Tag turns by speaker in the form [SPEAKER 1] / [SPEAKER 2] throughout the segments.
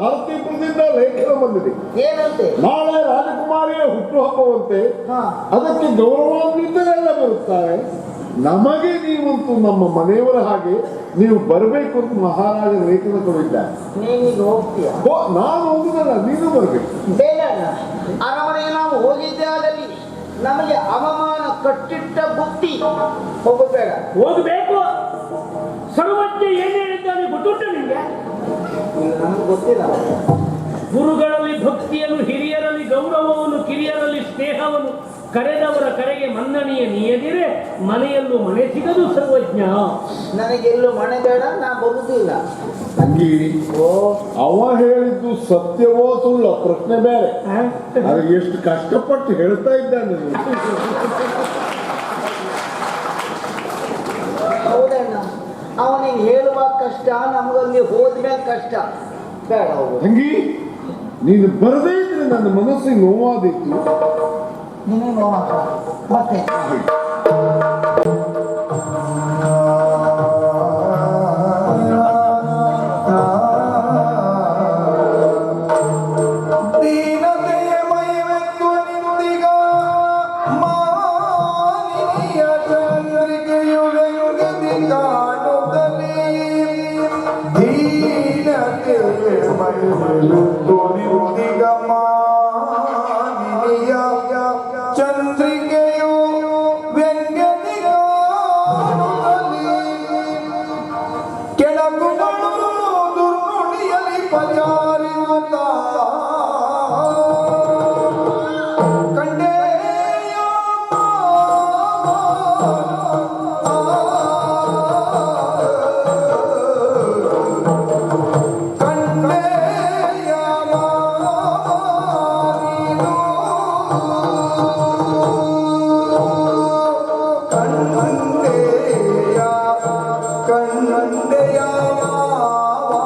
[SPEAKER 1] ಭಾರತೀಪುರದಿಂದ ಲೇಖನ ಬಂದಿದೆ.
[SPEAKER 2] ಏನಂತೆ?
[SPEAKER 1] ನಾಳೆ ರಾಜಕುಮಾರಿಯ ಹುಟ್ಟುಹಬ್ಬವಂತೆ
[SPEAKER 2] ಹಾ.
[SPEAKER 1] ಅದಕ್ಕೆ ಗೌರವಾನ್ವಿತರೆಲ್ಲ ಬರುತ್ತಾರೆ. ನಮಗೆ ನೀವಂತೂ ನಮ್ಮ ಮನೆಯವರ ಹಾಗೆ ನೀವು ಬರಬೇಕು ಅಂತ ಮಹಾರಾಜ ಲೇಖನ ಕೊಡಿದ್ದಾರೆ
[SPEAKER 2] ನೀನೀಗ ಹೋಗ್ತೀಯ?
[SPEAKER 1] ಓ ನಾನು ಹೋಗುದಲ್ಲ ನೀನು ಬರಬೇಕು.
[SPEAKER 2] ಬೇಡ ಅಣ್ಣ. ಅರಮನೆಗೆ ನಾವು ಹೋಗಿದ್ದೇ ಆದಲ್ಲಿ ನಮಗೆ ಅವಮಾನ ಕಟ್ಟಿಟ್ಟ ಬುತ್ತಿ ಹೋಗಬೇಡ
[SPEAKER 3] ಹೋಗಬೇಕು ಸರ್ವಜ್ಞ ಏನ್ ಹೇಳಿದ್ದಾನೆ ಗೊತ್ತುಂಟು ನಿಮಗೆ ಗುರುಗಳಲ್ಲಿ ಭಕ್ತಿಯನ್ನು ಹಿರಿಯರಲ್ಲಿ ಗೌರವವನ್ನು ಕಿರಿಯರಲ್ಲಿ ಸ್ನೇಹವನ್ನು ಕರೆದವರ ಕರೆಗೆ ಮನ್ನಣೆಯ ನೀಯದಿರೆ ಮನೆಯಲ್ಲೂ ಮನೆ ಸಿಗದು ಸರ್ವಜ್ಞ.
[SPEAKER 2] ನನಗೆಲ್ಲೂ ಮನೆ ಬೇಡ ನಾ
[SPEAKER 1] ತಂಗಿ
[SPEAKER 2] ಓ.
[SPEAKER 1] ಅವ ಹೇಳಿದ್ದು ಸತ್ಯವೋ ಸುಳ್ಳ? ಪ್ರಶ್ನೆ ಬೇರೆ. ಎಷ್ಟು ಕಷ್ಟಪಟ್ಟು ಹೇಳ್ತಾ ಇದ್ದಾನೆ ನೀನು.
[SPEAKER 2] ಹೌದಣ್ಣ ಅವನಿಗೆ ಹೇಳುವ ಕಷ್ಟ ನಮಗಲ್ಲಿ ಹೋದ್ಮೇಲೆ ಕಷ್ಟ. ಬೇಡ ಹೋಗು
[SPEAKER 1] ತಂಗಿ ನೀನು ಬರದೇ ಇದ್ರೆ ನನ್ನ ಮನಸ್ಸಿಗೆ ನೋವಾದಿತ್ತು
[SPEAKER 2] ನೀನೇ ನೋವಾಗ ಮತ್ತೆ? ദീനത്തിൽ മരുതികമാ കണ്ടയാമാവാ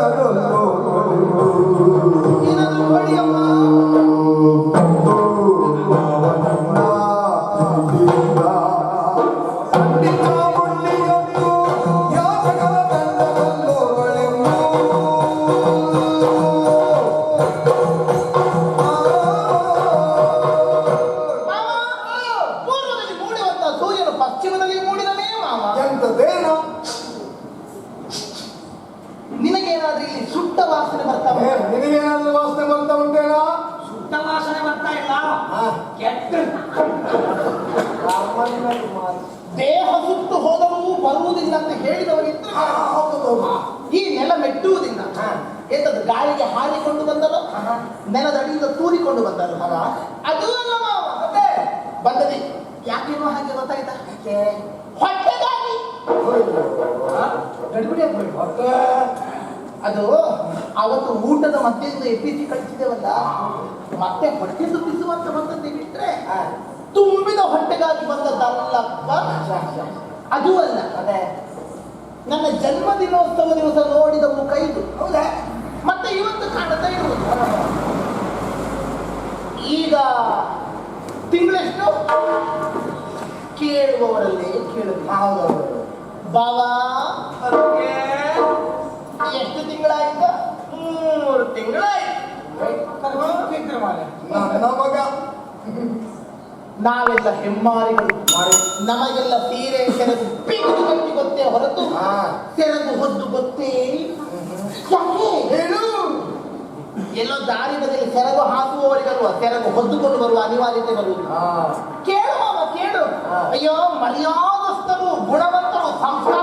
[SPEAKER 2] Ja, hello. ಎಂತದ್ದು? ಗಾಳಿಗೆ ಹಾರಿಕೊಂಡು ಬಂದರು ನೆಲದಡಿಯಿಂದ ತೂರಿಕೊಂಡು ಬಂದರು ಅದು ಅಲ್ಲ ಮಾವ ಮತ್ತೆ ಬಂದದಿ. ಯಾಕೇನೋ ಹಾಗೆ ಗೊತ್ತಾಯ್ತಾ? ಹೊಟ್ಟೆಗಾಗಿ ಗಡಿಬಿಡಿ ಆಗ್ಬೇಡ. ಅದು ಅವತ್ತು ಊಟದ ಮಧ್ಯದಿಂದ ಎಪ್ಪಿಸಿ ಕಳಿಸಿದ್ದೇವಲ್ಲ ಮತ್ತೆ ಹೊಟ್ಟೆ ತುಂಬಿಸುವಂತ ಬಂದದ್ದು ಬಿಟ್ರೆ ತುಂಬಿದ ಹೊಟ್ಟೆಗಾಗಿ ಬಂದದ್ದಲ್ಲಪ್ಪ? ಅದು ಅಲ್ಲ. ಅದೇ ನನ್ನ ಜನ್ಮದಿನೋತ್ಸವ ದಿವಸ ನೋಡಿದ ಮುಖ ಇದು. ಹೌದಾ? ಮತ್ತೆ ಇವತ್ತು ಕಾಣುತ್ತಾ ಇರುವುದು ಈಗ
[SPEAKER 4] ತಿಂಗಳೆಷ್ಟು ಕೇಳುವವರಲ್ಲಿ ಕೇಳು. ಬಾವಾ ಅದಕ್ಕೆ ಎಷ್ಟು ತಿಂಗಳಾಯ್ತು? ಮೂರು ತಿಂಗಳಾಯ್ತು.
[SPEAKER 5] ನನ್ನ ಮಗ
[SPEAKER 4] ನಾವೆಲ್ಲ ಹೆಮ್ಮಾರಿಗಳು. ನಮಗೆಲ್ಲ ಸೀರೆ ಸೆರೆದು ಪೀಕು ಗೊತ್ತೇ ಹೊರತು ಸೆರೆದು ಹೊದ್ದು ಗೊತ್ತೇ ಯಾಕೆ?
[SPEAKER 5] ಹೇಳು.
[SPEAKER 4] ಎಲ್ಲೋ ದಾರಿ ಬದಲಿ ಸೆರಗು ಹಾಕುವವರಿಗಲ್ವ? ಸೆರಗು ಹೊದ್ದುಕೊಂಡು ಬರುವ ಅನಿವಾರ್ಯತೆ ಬರುವುದು.
[SPEAKER 5] ಹಾ.
[SPEAKER 4] ಕೇಳು ಮಾವ ಕೇಳು.
[SPEAKER 5] ಹಾ.
[SPEAKER 4] ಅಯ್ಯೋ ಮರ್ಯಾದಸ್ಥರು ಗುಣವಂತರು ಸಂಸ್ಕಾರವಂತರು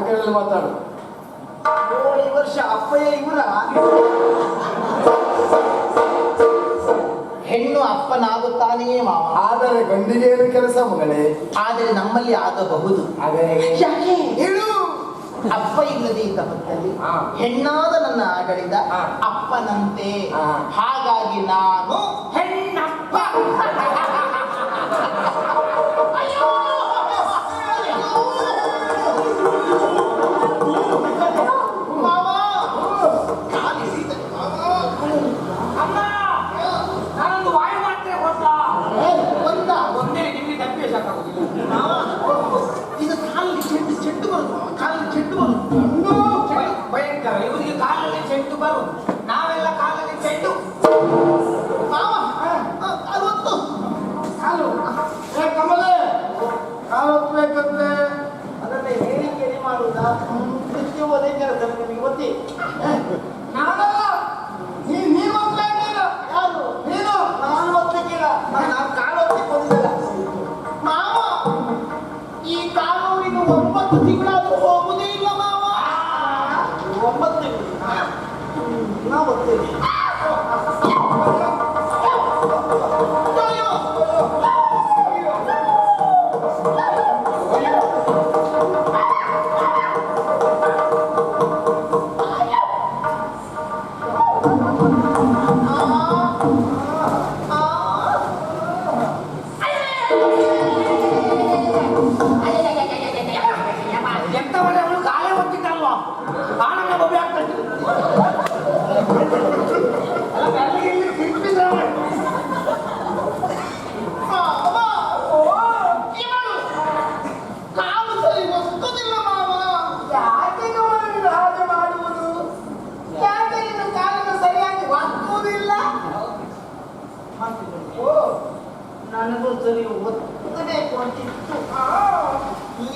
[SPEAKER 1] ಆ ಕಡೆಯಲ್ಲಿ ಮಾತಾಡು
[SPEAKER 4] ಈ ವರ್ಷ ಅಪ್ಪಯ್ಯ ಇವರ? ಹೆಣ್ಣು ಅಪ್ಪನಾಗುತ್ತಾನೆಯೇ ಮಾವ.
[SPEAKER 5] ಆದರೆ ಗಂಡಿಗೆ ಏನು ಕೆಲಸ ಮಗಳೇ?
[SPEAKER 4] ಆದರೆ ನಮ್ಮಲ್ಲಿ ಆಗಬಹುದು. ಯಾಕೆ? ಹೇಳು. ಅಪ್ಪ ಇಲ್ಲದೆ ಇದ್ದ ಹೊತ್ತಲ್ಲಿ ಹೆಣ್ಣಾದ ನನ್ನ
[SPEAKER 5] ಆಗಳಿದ
[SPEAKER 4] ಅಪ್ಪನಂತೆ. ಹಾಗಾಗಿ ನಾನು
[SPEAKER 3] ಹೆಣ್ಣಪ್ಪ. ನಾವೆಲ್ಲ ಕಾಲಲ್ಲಿ ಚೆಂಡು.
[SPEAKER 4] ಮಾವ
[SPEAKER 3] ಕಾಲು
[SPEAKER 1] ಏ ಕಮಲೆ.
[SPEAKER 4] ಅದನ್ನೇ ಮಾಡುವುದಾ ನಿತ್ಯ ಕೆಲಸ ನಿಮಗೆ ಗೊತ್ತಿ?
[SPEAKER 3] ನಾನಲ್ಲ. ನೀ
[SPEAKER 4] ಯಾರು?
[SPEAKER 3] ನೀನು.
[SPEAKER 4] ನಾನು ಒತ್ತಕ್ಕಿಲ್ಲ ನಾನು ಕಾಲು ಮಾವ. ಈ ಒಂಬತ್ತು ತಿಂಗಳಾದ್ರೂ ಹೋಗುದೇ ಇಲ್ಲ ಮಾವ ಒಂಬತ್ತು ತಿಂಗಳು ನಾ ಒತ್ತೇನೆ ಅಯ್ಯೋ!
[SPEAKER 3] ಎಂತ ಒಳ್ಳೆ ಅವಳು ಕಾಲೇ ಒತ್ತಿದ್ದಲ್ವಾ ಕಾಲನ್ನ ಬೊಬ್ಬೆ ಆಗ್ತದೆ ಅಲ್ಲ ಬೆಳಗ್ಗೆ ಇಲ್ಲಿ ಸಿಕ್ಕಿದ್ರೆ ಅವಳು.
[SPEAKER 4] ಮಾವ! ಇವಳು ಕಾಲು ಸರಿ ಒತ್ತುದಿಲ್ಲ ಮಾವ
[SPEAKER 3] ಯಾಕೆ ಗೌರವಿದು ಹಾಗೆ ಮಾಡುವುದು ಯಾಕೆ ನೀನು ಕಾಲನ್ನು ಸರಿಯಾಗಿ ಒತ್ತುವುದಿಲ್ಲ
[SPEAKER 4] ಓ ನನಗೂ ಸರಿ ಒತ್ತಬೇಕು ಅಂತಿತ್ತು ಆ,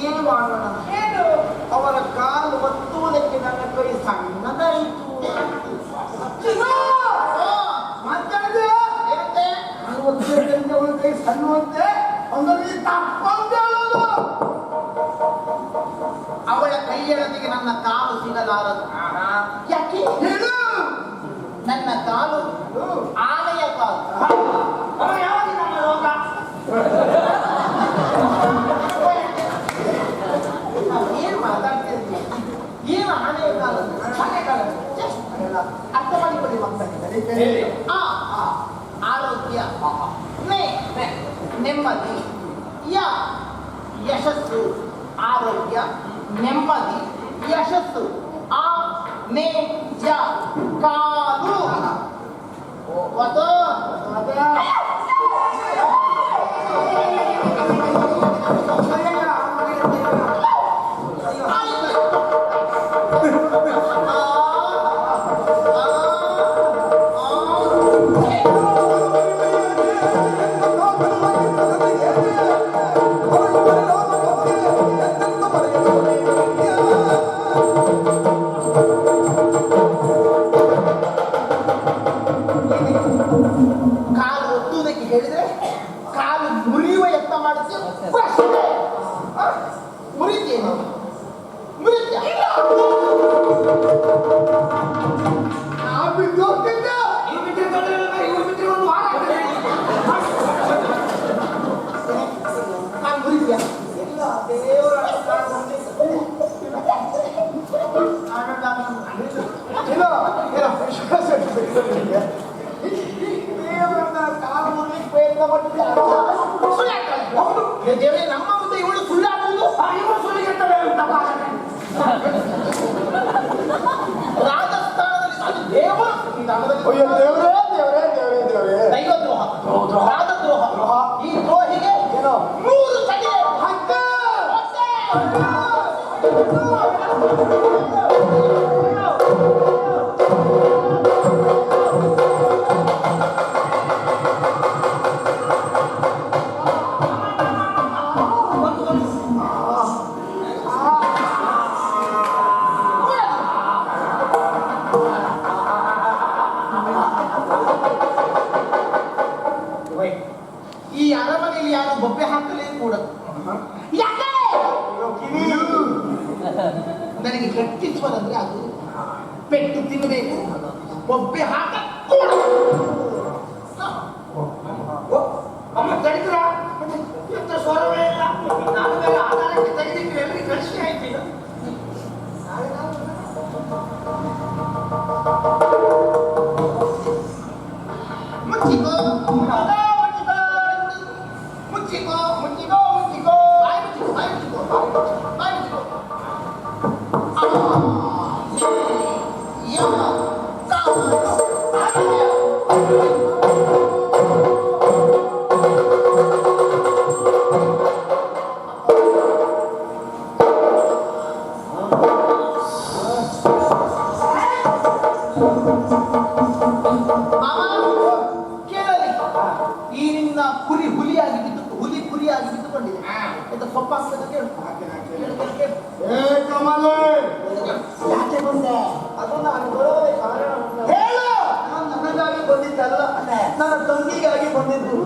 [SPEAKER 4] ಏನು ಮಾಡೋಣ
[SPEAKER 3] ಏನು
[SPEAKER 4] ಅವರ ಕಾಲು ಒತ್ತುವುದಕ್ಕೆ ನನ್ನ ಕೈ ಸಣ್ಣದಾಯಿತು
[SPEAKER 3] ಮಾತಾಡಿದೆ
[SPEAKER 4] ಏನಂತೆ?
[SPEAKER 3] ನಾನು ಒತ್ತಬೇಕಂತ ಅವಳ ಕೈ ಸಣ್ಣವಂತೆ
[SPEAKER 4] ಅವಳ ಕೈಯೊಳಗೆ ನನ್ನ ಕಾಲು ಸಿಗಲಾರದು. ಯಾಕೆ?
[SPEAKER 3] ಹೇಳು.
[SPEAKER 4] ನನ್ನ ಕಾಲು ಆಲಯ ಕಾಲು
[SPEAKER 3] ಯಾವಾಗ ನಮ್ಮ ರೋಗ
[SPEAKER 4] ಏನ್ ಏನ ಹೇಳ್ತೇನಲ್ಲ ಅರ್ಥ ಮಾಡಿಕೊಳ್ಳಿ ಮಕ್ಕಳಿಗೆ
[SPEAKER 3] ಹೇಳಿ.
[SPEAKER 4] ಆ ಆ, ಆರೋಗ್ಯ ನೆಮ್ಮದಿ.
[SPEAKER 5] आरोग्य यशस्सु आरोग्य।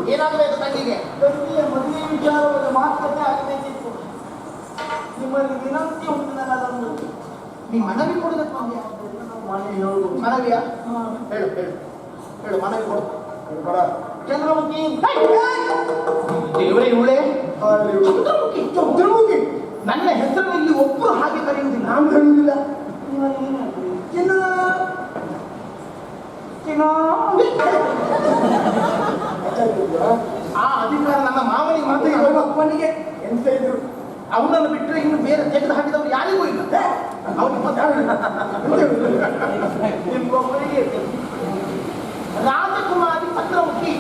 [SPEAKER 4] ಏನಾಗಬೇಕು ತಂಗಿಗೆ?
[SPEAKER 5] ತಂಗಿಯ ಮದುವೆ ವಿಚಾರವಾದ ಮಾತುಕತೆ ಆಗಬೇಕಿತ್ತು ನಿಮ್ಮಲ್ಲಿ ವಿನಂತಿ ಉಂಟು ನನ್ನದೊಂದು
[SPEAKER 4] ನೀ ಮನವಿ ಕೊಡಬೇಕು ಅಂದ್ಯಾ
[SPEAKER 5] ಮನೆಯವರು
[SPEAKER 4] ಮನವಿಯ? ಹೇಳು ಹೇಳು. ಹೇಳು ಮನವಿ ಕೊಡು.
[SPEAKER 5] ಚಂದ್ರಮುಖಿ?
[SPEAKER 4] ದೇವರೇ ಇವಳೆ? ಚಂದ್ರಮುಖಿ ಚಂದ್ರಮುಖಿ! ನನ್ನ ಹೆಸರು ಇಲ್ಲಿ ಒಬ್ಬರು ಹಾಗೆ ಕರೆಯುವುದಿಲ್ಲ.
[SPEAKER 5] ನಾನು ಕರೆಯುವುದಿಲ್ಲ ಚಿನ್ನ! ಚಿನ್ನ!
[SPEAKER 4] ಆ ಅಧಿಕಾರ ನನ್ನ ಮಾವನಿಗೆ ಮಾತ್ರ.
[SPEAKER 5] ಅಪ್ಪನಿಗೆ ಎಂತ ಇದ್ರು?
[SPEAKER 4] ಅವನನ್ನು ಬಿಟ್ಟರೆ ಇನ್ನು ಬೇರೆ ತೆಗೆದು ಹಾಕಿದವರು ಯಾರಿಗೂ ಇಲ್ಲ. ಅವನು
[SPEAKER 5] ನಿಮ್ಮೊಬ್ಬರಿಗೆ
[SPEAKER 4] ರಾಜಕುಮಾರಿ ಚಂದ್ರಮುಖಿ.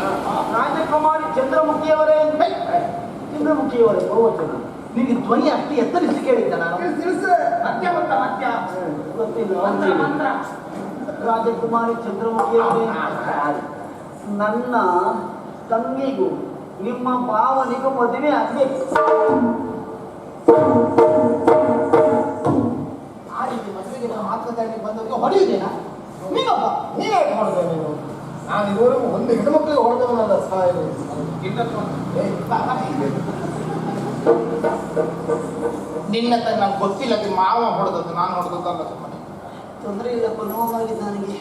[SPEAKER 5] ರಾಜಕುಮಾರಿ ಚಂದ್ರಮುಖಿಯವರೇ ಚಂದ್ರಮುಖಿಯವರೇ ಬಹುವಚನ.
[SPEAKER 4] ನಿಮಗೆ ಧ್ವನಿ ಅಷ್ಟು ಎತ್ತರಿಸಿ ಕೇಳಿದ್ದ ನಾನು.
[SPEAKER 5] ಗೊತ್ತಿಲ್ಲ ರಾಜಕುಮಾರಿ ಚಂದ್ರಮುಖಿಯವರೇ. ನನ್ನ ತಂಗಿಗೂ ನಿಮ್ಮ ಭಾವನಿಗೂ ಮದುವೆ ಆಗ್ಬೇಕು.
[SPEAKER 4] ಆ ರೀತಿ ಮದುವೆಗೆ ಮಾತುಕತೆ ಬಂದವರಿಗೆ ಹೊಡೆಯುವುದೇನಾ?
[SPEAKER 5] ನೀನೇ ನೀನು. ಒಂದು ಹೆಣ್ಮಕ್ಳಿಗೆ ಹೊಡೆದವನಲ್ಲ ಸಹಾಯ.
[SPEAKER 4] ನಿನ್ನ ತ ನಂಗೆ ಗೊತ್ತಿಲ್ಲ ನಿಮ್ಮ ಮಾವ ಹೊಡೆದದ್ದು, ನಾನು ಹೊಡೆದದ್ದಲ್ಲ ಸುಮ್ಮನೆ.
[SPEAKER 5] ತೊಂದರೆ ಇಲ್ಲಪ್ಪ ನೋವಾಗಿದ್ದು ನನಗೆ.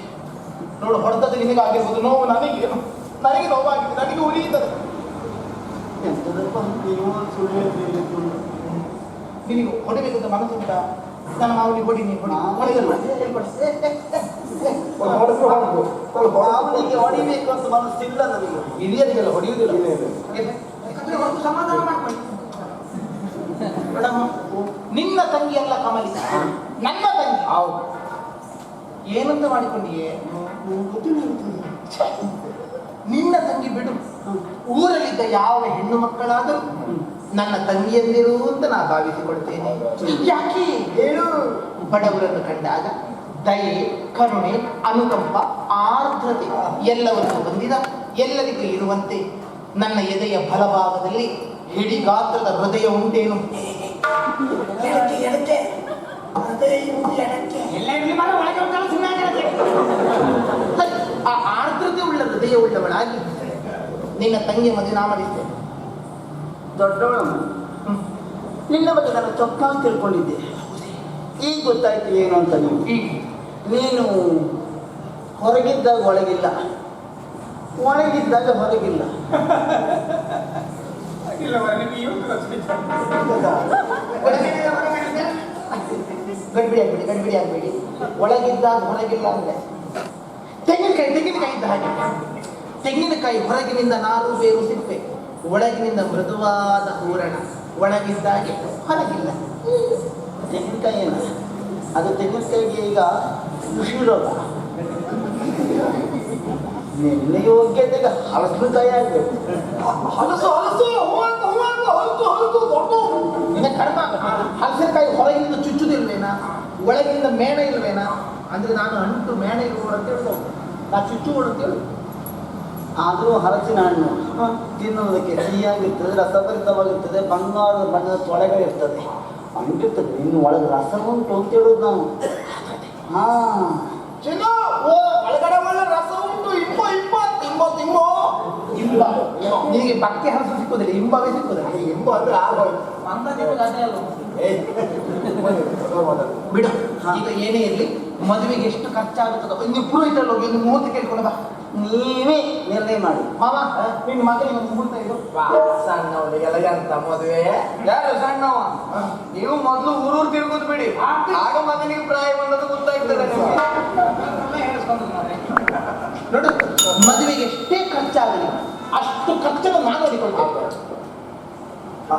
[SPEAKER 4] ನೋಡು, ಹೊಡೆದದ್ದು ನಿನಗೆ ಆಗಿರ್ಬೋದು ನೋವು ನನಗೆ. ನನಗೆ ನೋವಾಗಿದೆ ನನಗೆ ಉರಿಯುತ್ತದೆ
[SPEAKER 5] ಎಂತದಪ್ಪ ನೀವು ಸುಳ್ಳು ಹೇಳ್ತೀರಿ ಸುಳ್ಳು.
[SPEAKER 4] ನಿನಗೆ ಹೊಡಿಬೇಕಂತ ಮನಸ್ಸುಂಟ ನನ್ನ ಮಾವನಿಗೆ ಹೊಡಿ ನೀನು ಹೊಡಿ
[SPEAKER 5] ನಾನು
[SPEAKER 4] ಹೊಡೆಯಲ್ಲ
[SPEAKER 5] ಅದೇ ಹೇಳ್ಕೊಡಿ. ಏ, ಏ, ಏ, ಅವನಿಗೆ ಹೊಡಿಬೇಕು ಅಂತ ಮನಸ್ಸಿಲ್ಲ ನನಗೆ.
[SPEAKER 4] ಹಿರಿಯರಿಗೆಲ್ಲ ಹೊಡೆಯುವುದಿಲ್ಲ.
[SPEAKER 3] ಸಮಾಧಾನ ಮಾಡ್ಕೊಳ್ಳಿ.
[SPEAKER 4] ಮೇಡಮ್ ನಿನ್ನ ತಂಗಿ ಎಲ್ಲ ಕಮಲಿ. ನನ್ನ ತಂಗಿ.
[SPEAKER 3] ಹೌದು.
[SPEAKER 4] ಏನಂತ ಮಾಡಿಕೊಂಡಿಯೇ? ಛೆ, ನಿನ್ನ ತಂಗಿ ಬಿಡು. ಊರಲ್ಲಿದ್ದ ಯಾವ ಹೆಣ್ಣು ಮಕ್ಕಳಾದರೂ ನನ್ನ ತಂಗಿಯಲ್ಲಿರು ಅಂತ ನಾ ಭಾವಿಸಿಕೊಳ್ತೇನೆ. ಯಾಕೆ?
[SPEAKER 5] ಹೇಳು.
[SPEAKER 4] ಬಡವರನ್ನು ಕಂಡಾಗ ದಯೆ ಕರುಣೆ ಅನುಕಂಪ ಆರ್ದ್ರತೆ ಎಲ್ಲವನ್ನು ಹೊಂದಿದ ಎಲ್ಲರಿಗೂ ಇರುವಂತೆ ನನ್ನ ಎದೆಯ ಬಲಭಾಗದಲ್ಲಿ ಹಿಡಿಗಾತ್ರದ ಹೃದಯ ಉಂಟೇನು? ಆ ಆರ್ದ್ರತೆ ಉಳ್ಳ ಹೃದಯ ಉಳ್ಳವಳಾಗಿ ನಿನ್ನ ತಂಗಿ ಮದುವೆ ನಾ ದೊಡ್ಡವಳಮ್ಮ?
[SPEAKER 5] ದೊಡ್ಡವಳು ನಿನ್ನ ಬಗ್ಗೆ ನಾನು ತಪ್ಪಾಗಿ ತಿಳ್ಕೊಂಡಿದ್ದೆ ಈಗ ಗೊತ್ತಾಯ್ತು ಏನು ಅಂತ ನೀವು? ನೀನು ಹೊರಗಿದ್ದಾಗ ಒಳಗಿಲ್ಲ. ಒಳಗಿದ್ದಾಗ ಹೊರಗಿಲ್ಲ.
[SPEAKER 4] ಗಡ್ಬಿಡಿ ಆಗ್ಬೇಡಿ ಗಡ್ಬಿಡಿ ಆಗ್ಬೇಡಿ. ಒಳಗಿದ್ದಾಗ ಹೊರಗಿಲ್ಲ ಅಂದ್ರೆ? ತೆಂಗಿನಕಾಯಿ ತೆಂಗಿನಕಾಯಿ ಇದ್ದ ಹಾಗೆ. ತೆಂಗಿನಕಾಯಿ ಹೊರಗಿನಿಂದ ನಾರು ಬೇರು ಸಿಪ್ಪೆ ಒಳಗಿನಿಂದ ಮೃದುವಾದ ಹೂರಣ. ಒಳಗಿದ್ದಾಗೆ ಹೊರಗಿಲ್ಲ.
[SPEAKER 5] ತೆಂಗಿನಕಾಯಿ ಏನ? ಅದು ತೆಂಗಿನಕಾಯಿಗೆ ಈಗ ಕೃಷಿ ರೋಗ. ನಿನ್ನ ಯೋಗ್ಯತೆಗೆ
[SPEAKER 4] ಹಲಸು ಹೂವಂತ ಹಲಸು ಹಲಸು ದೊಡ್ಡ ಕಡಿಮೆ ಹಲಸಿನಕಾಯಿ ಹೊರಗಿನಿಂದ ಚುಚ್ಚುದಿಲ್ವೇನಾ ಒಳಗಿನಿಂದ ಮೇಣ ಇಲ್ವೇನಾ? ಅಂದ್ರೆ ನಾನು ಅಂಟು ಮೇಣ ಇರುವ ಅಂತ ನಾ ಚುಚ್ಚು ಹೇಳುದು
[SPEAKER 5] ಆದರೂ ಹಲಸಿನ ಹಣ್ಣು ತಿನ್ನುವುದಕ್ಕೆ ಸಿಹಿಯಾಗಿರ್ತದೆ ರಸಭರಿತವಾಗಿರ್ತದೆ ಬಂಗಾರದ ಬಣ್ಣದ ತೊಳೆಗಳಿರ್ತದೆ ಅಂಟಿರ್ತದೆ ಇನ್ನು ಒಳಗೆ ರಸ ಉಂಟು ಅಂತ ಹೇಳೋದು ನಾವು ಹಾಂ
[SPEAKER 4] ಚಿನ್ನು, ಓ ಒಳಗಡೆ ಒಳ್ಳೆ ರಸ ಉಂಟು ಇಂಬ ಇಂಬ ತಿಂಬ ತಿಂಬೋ ಇಂಬ ನಿಮಗೆ ಭಕ್ತಿ ಹರಸು ಸಿಕ್ಕುದಿಲ್ಲ ಇಂಬವೇ ಸಿಕ್ಕುದಿಲ್ಲ ಇಂಬ ಅಂದ್ರೆ ಆಗೋಯ್ತು
[SPEAKER 3] ಅಂತ ನಿಮಗೆ ಅದೇ ಅಲ್ಲ
[SPEAKER 4] ಬಿಡು ಈಗ ಏನೇ ಇರಲಿ ಮದುವೆಗೆ ಎಷ್ಟು ಖರ್ಚಾಗುತ್ತದೋ ಒಂದು ಪುರೋಹಿತರಲ್ಲಿ ಹೋಗಿ ಒಂದು ಮುಹೂರ್ತ ಕೇಳ್ಕೊಂಡು ಬಾ.
[SPEAKER 5] ನೀವೇ ನಿರ್ಣಯ ಮಾಡಿ.
[SPEAKER 4] ಮಾವ ನಿನ್ನ ಮಗನಿಗೆ ಒಂದು ಮುಹೂರ್ತ ಇದು
[SPEAKER 6] ಸಣ್ಣವರಿಗೆಲ್ಲ ಎಂತ ಮದುವೆ. ಯಾರು ಸಣ್ಣವ? ನೀವು ಮೊದಲು ಊರೂರು ತಿರುಗುದು ಬಿಡಿ. ಆಗ ಮಗನಿಗೆ ಪ್ರಾಯ ಬಂದದ್ದು ಗೊತ್ತಾಗ್ತದೆ.
[SPEAKER 4] ನೋಡು ಮದುವೆಗೆ ಎಷ್ಟೇ ಖರ್ಚಾಗಲಿ ಅಷ್ಟು ಖರ್ಚನ್ನು ನಾನು ನೋಡಿಕೊಳ್ತೇನೆ
[SPEAKER 5] ಆ,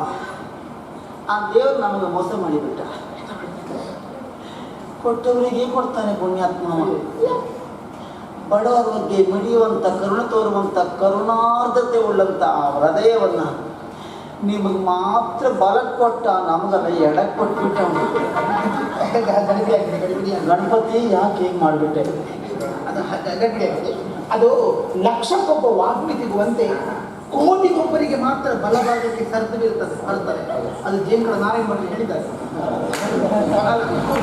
[SPEAKER 5] ಆ ದೇವರು ನಮಗೆ ಮೋಸ ಮಾಡಿಬಿಟ್ಟ. ಕೊಟ್ಟವರಿಗೆ ಕೊಡ್ತಾನೆ ಪುಣ್ಯಾತ್ಮ ಬಡವರ ಬಗ್ಗೆ ಮಿಡಿಯುವಂಥ ಕರುಣೆ ತೋರುವಂಥ ಕರುಣಾರ್ಧತೆ ಉಳ್ಳಂಥ ಆ ಹೃದಯವನ್ನ ನಿಮಗೆ ಮಾತ್ರ ಬಲ ಕೊಟ್ಟ ನಮಗಲ್ಲ ಎಡಕ್ಕೆ ಕೊಟ್ಬಿಟ್ಟ ಗಣಪತಿ ಯಾಕೆ ಹೇಗೆ ಮಾಡಿಬಿಟ್ಟೆ?
[SPEAKER 4] ಅದು ಲಕ್ಷಕ್ಕೊಬ್ಬ ವಾಗ್ಮಿ ಸಿಗುವಂತೆ ಅದು ಕೋಟಿಗೊಬ್ಬರಿಗೆ ಮಾತ್ರ ಬಲಭಾಗಕ್ಕೆ ಕರ್ತವ್ಯ ಬರ್ತದೆ ಅದು ಜೇಂಕಡ ನಾರಾಯಣ ಮಾಡಿ ಹೇಳಿದ್ದಾರೆ.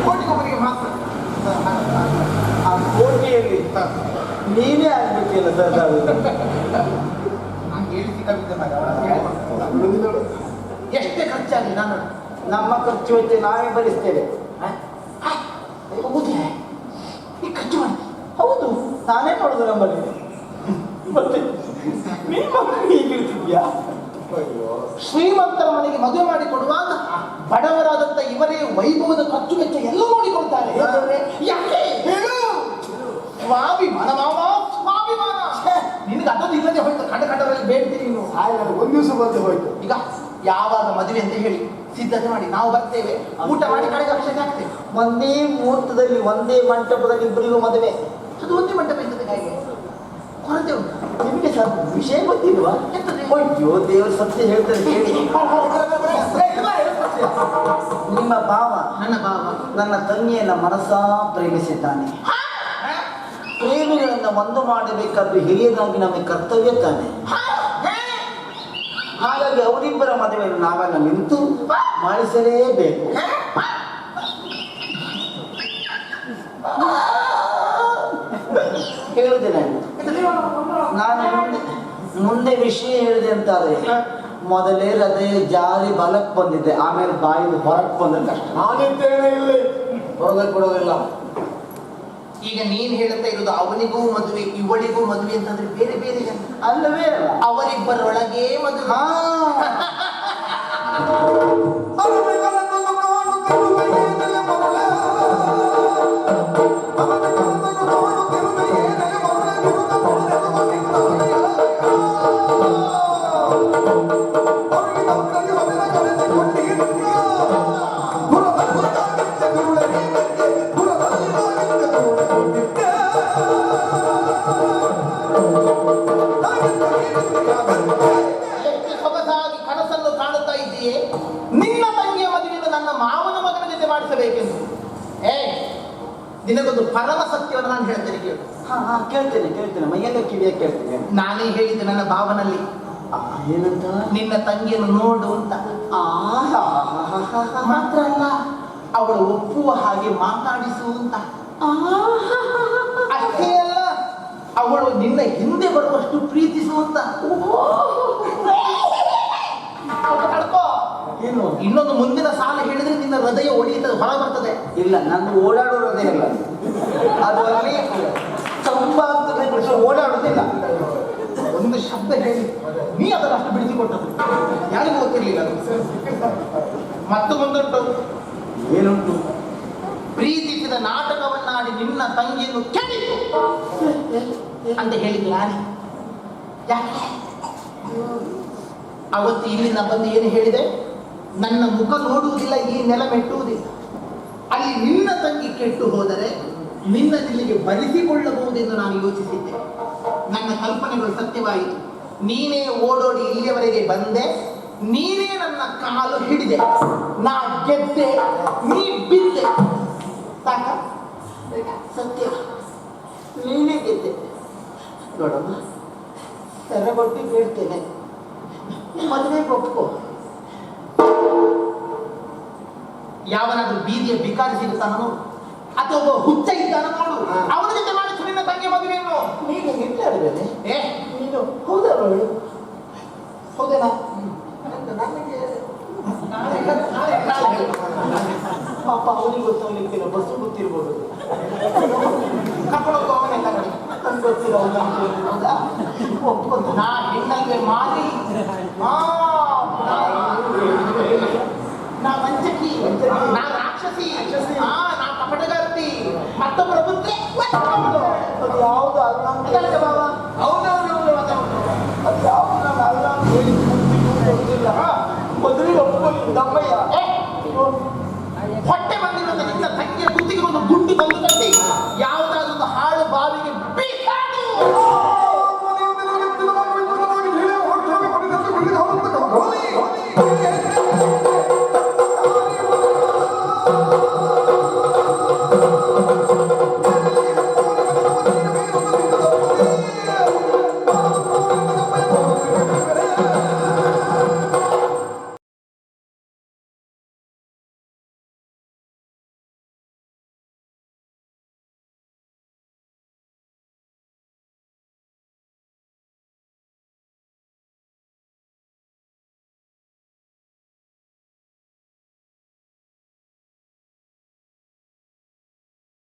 [SPEAKER 4] ಕೋಟಿಗೊಬ್ಬರಿಗೆ ಮಾತ್ರ.
[SPEAKER 5] ಆ ಕೋಟಿಯಲ್ಲಿ ನೀನೇ ಆಗ್ಬೇಕಿಲ್ಲ ಸರ್
[SPEAKER 4] ನಾನು ಹೇಳಿಸಿ. ಎಷ್ಟೇ ಖರ್ಚಾಗಲಿ ನಾನು
[SPEAKER 5] ನಮ್ಮ ಖರ್ಚು ವೆಚ್ಚ ನಾವೇ ಭರಿಸ್ತೇವೆ.
[SPEAKER 4] ಈ ಖರ್ಚು ಮಾಡಿ.
[SPEAKER 5] ಹೌದು. ನಾನೇ ಮಾಡೋದು ನಮ್ಮಲ್ಲಿ. ಮತ್ತೆ? ನಿಮ್ಮ ಹೀಗಿರ್ತಿದ್ಯಾ
[SPEAKER 4] ಶ್ರೀಮಂತರ ಮನೆಗೆ ಮದುವೆ ಮಾಡಿ ಕೊಡುವಾಗ ಬಡವರಾದಂತ ಇವರೇ ವೈಭವದ ಖರ್ಚು ವೆಚ್ಚ ಎಲ್ಲ ನೋಡಿಕೊಳ್ತಾರೆ. ಯಾಕೆ? ಸ್ವಾಭಿಮಾನ ಮಾವ ಸ್ವಾಭಿಮಾನ ನಿನಗೆ ಅದೊಂದು ಇಲ್ಲದೆ ಹೋಯ್ತು. ಕಂಡ ಕಂಡವರಲ್ಲಿ ಬೇಡ್ತೀನಿ ನೀನು.
[SPEAKER 1] ಒಂದು ದಿವಸ ಬಂದು ಹೋಯ್ತು.
[SPEAKER 4] ಈಗ ಯಾವಾಗ ಮದುವೆ ಅಂತ ಹೇಳಿ ಸಿದ್ಧತೆ ಮಾಡಿ. ನಾವು ಬರ್ತೇವೆ. ಊಟ ಮಾಡಿ ಕಡೆಗೆ ಅಕ್ಷತೆ ಆಗ್ತೇವೆ
[SPEAKER 5] ಒಂದೇ ಮುಹೂರ್ತದಲ್ಲಿ ಒಂದೇ ಮಂಟಪದಲ್ಲಿ ಇಬ್ಬರಿಗೂ ಮದುವೆ.
[SPEAKER 4] ಅದು ಒಂದೇ ಮಂಟಪ ಇರ್ತದೆ ಹೇಗೆ ಕೊರತೆ ಉಂಟು
[SPEAKER 5] ನಿಮಗೆ ಸರ್ ವಿಷಯ ಗೊತ್ತಿಲ್ವಾ? ಅಯ್ಯೋ ದೇವರು ಸತ್ಯ ಹೇಳ್ತಾರೆ ಕೇಳಿ ನಿಮ್ಮ ಭಾವ
[SPEAKER 4] ನನ್ನ ಭಾವ
[SPEAKER 5] ನನ್ನ ತಂಗಿಯನ್ನ ಮನಸಾ ಪ್ರೇಮಿಸಿದ್ದಾನೆ ಪ್ರೇಮಿಗಳನ್ನ ಒಂದು ಮಾಡಬೇಕಾದ್ರೂ ಹಿರಿಯರಾಗಿ ನಮಗೆ ಕರ್ತವ್ಯ ತಾನೆ. ಹಾಗಾಗಿ ಅವರಿಬ್ಬರ ಮದುವೆಯನ್ನು ನಾವೆಲ್ಲ ನಿಂತು ಮಾಡಿಸಲೇಬೇಕು. ಹೇಳುದೆ ನಾನು ಮುಂದೆ ವಿಷಯ ಹೇಳಿದೆ ಅಂತಾರೆ ಮೊದಲೇ ಹೃದಯ ಜಾರಿ ಬಲಕ್ಕೆ ಬಂದಿದ್ದೆ ಆಮೇಲೆ ಬಾಯಿಂದ ಹೊರಕ್ಕೆ
[SPEAKER 1] ನಾನಿದ್ದೇನೆ ಇಲ್ಲಿ.
[SPEAKER 6] ಹೊರಗೆ ಕೊಡೋದಿಲ್ಲ
[SPEAKER 4] ಈಗ ನೀನ್ ಹೇಳ್ತಾ ಇರೋದು ಅವನಿಗೂ ಮದುವೆ ಇವಳಿಗೂ ಮದುವೆ ಅಂತಂದ್ರೆ ಬೇರೆ ಬೇರೆ
[SPEAKER 5] ಅಲ್ಲವೇ? ಅಲ್ಲ?
[SPEAKER 4] ಅವರಿಬ್ಬರೊಳಗೆ ಮದುವೆ ನಾನು ಹೇಳ್ತೇನೆ ಕೇಳು.
[SPEAKER 5] ಹಾ ಹಾ ಕೇಳ್ತೇನೆ ಕೇಳ್ತೇನೆ. ಮೈಯಲ್ಲೇ ಕಿವಿಯಾಗಿ ಕೇಳ್ತೇನೆ.
[SPEAKER 4] ನಾನೇ ಹೇಳಿದ್ದೆ ನನ್ನ ಭಾವನಲ್ಲಿ.
[SPEAKER 5] ಆ, ಏನಂತ?
[SPEAKER 4] ನಿನ್ನ ತಂಗಿಯನ್ನು ನೋಡು ಅಂತ.
[SPEAKER 5] ಆ, ಹಾ, ಹಾ, ಹಾ, ಹಾ, ಹಾ.
[SPEAKER 4] ಮಾತ್ರ ಅಲ್ಲ ಅವಳು ಒಪ್ಪುವ ಹಾಗೆ ಮಾತಾಡಿಸು ಅಂತ. ಅಷ್ಟೇ ಅಲ್ಲ ಅವಳು ನಿನ್ನ ಹಿಂದೆ ಬರುವಷ್ಟು ಪ್ರೀತಿಸು ಅಂತ. ಸ್ವಲ್ಪ
[SPEAKER 5] ಏನು?
[SPEAKER 4] ಇನ್ನೊಂದು ಮುಂದಿನ ಸಾಲ ಹೇಳಿದ್ರೆ ನಿನ್ನ ಹೃದಯ ಒಡೆಯುತ್ತದೆ ಹೊರ ಬರ್ತದೆ.
[SPEAKER 5] ಇಲ್ಲ ನಂದು ಹೃದಯ ಇಲ್ಲ. ಅದು ಅಲ್ಲಿ ಚಂಬ ಆಗ್ತದೆ ಬಿಡಿಸಿ ಓಡಾಡೋದಿಲ್ಲ.
[SPEAKER 4] ಒಂದು ಶಬ್ದ ಹೇಳಿ. ನೀ ಅದನ್ನು ಅಷ್ಟು ಬಿಡಿಸಿಕೊಟ್ಟದ್ದು. ಯಾರಿಗೂ ಗೊತ್ತಿರಲಿಲ್ಲ ಅದು. ಮತ್ತು ಮುಂದುಂಟು
[SPEAKER 5] ಏನುಂಟು?
[SPEAKER 4] ಪ್ರೀತಿಸಿದ ನಾಟಕವನ್ನಾಡಿ ನಿನ್ನ ತಂಗಿಯನ್ನು ಕೆಡಿ ಅಂತ ಹೇಳಿದ್ರು ಯಾರಿ? ಯಾಕೆ? ಅವತ್ತು ಇಲ್ಲಿಂದ ಬಂದು ಏನು ಹೇಳಿದೆ? ನನ್ನ ಮುಖ ನೋಡುವುದಿಲ್ಲ, ಈ ನೆಲ ಮೆಟ್ಟುವುದಿಲ್ಲ. ಅಲ್ಲಿ ನಿನ್ನ ತಂಗಿ ಕೆಟ್ಟು ಹೋದರೆ ನಿನ್ನ ಜಿಲ್ಲೆಗೆ ಬರಿಸಿಕೊಳ್ಳಬಹುದೆಂದು ನಾನು ಯೋಚಿಸಿದ್ದೆ. ನನ್ನ ಕಲ್ಪನೆಗಳು ಸತ್ಯವಾಯಿತು. ನೀನೇ ಓಡೋಡಿ ಇಲ್ಲಿಯವರೆಗೆ ಬಂದೆ. ನೀನೇ ನನ್ನ ಕಾಲು ಹಿಡಿದೆ. ನಾ ಗೆದ್ದೆ. ನೀ ಬಿದ್ದೆ. ಸಾಕ ಸತ್ಯ. ನೀನೇ ಗೆದ್ದೆ. ನೋಡಮ್ಮ ತೆರಗೊಟ್ಟಿ ಕೇಳ್ತೇನೆ ಮದುವೆ ಒಪ್ಕೋ ಯಾವನಾದ್ರೂ ಬೀದಿಯ ಬಿಕಾರಿ ಸಿಗುತ್ತಾನ ನೋಡು. ಅಥವಾ ಒಬ್ಬ ಹುಚ್ಚ ಇದ್ದಾನ ನೋಡು. ಅವನ ಜೊತೆ ಮಾಡಿ ನಿನ್ನ ತಂಗಿ ಮದುವೆಯನ್ನು
[SPEAKER 5] ನೀನು
[SPEAKER 4] ಏ.
[SPEAKER 5] ನೀನು ಹೌದಲ್ಲ ಹೇಳು
[SPEAKER 4] ಹೌದೇನಾ ನನಗೆ ನಾಳೆ ನಾಳೆ ನಾಳೆ ಹೇಳು.
[SPEAKER 5] ಪಾಪ ಅವನಿಗೆ ಗೊತ್ತಾಗ್ಲಿಕ್ಕಿಲ್ಲ ಬಸ್ಸು ಗೊತ್ತಿರ್ಬೋದು
[SPEAKER 4] ಕರ್ಕೊಂಡು ಹೋಗು ಅವನೇ ತಗೊಳ್ಳಿ.
[SPEAKER 5] ನನ್ಗೆ ಗೊತ್ತಿಲ್ಲ ಅವನ ಹೌದಾ ಒಪ್ಕೊಂಡು
[SPEAKER 4] ನಾ ಹೆಣ್ಣಲ್ವೇ ಮಾರಿ ಆ, ನಾ- ನಾ ವಂಚಕಿ ನಾ ರಾಕ್ಷಸಿ ಆ, ನಾ ಕಪಟಗಾರ್ತಿ ಮತ್ತೊಬ್ಬರ ಪುತ್ರಿ ಒಪ್ಕೊಂಡು.
[SPEAKER 5] ಅದು ಯಾವುದು ಅಲ್ಲ ಅಂತ
[SPEAKER 4] ಅದಕ್ಕೆ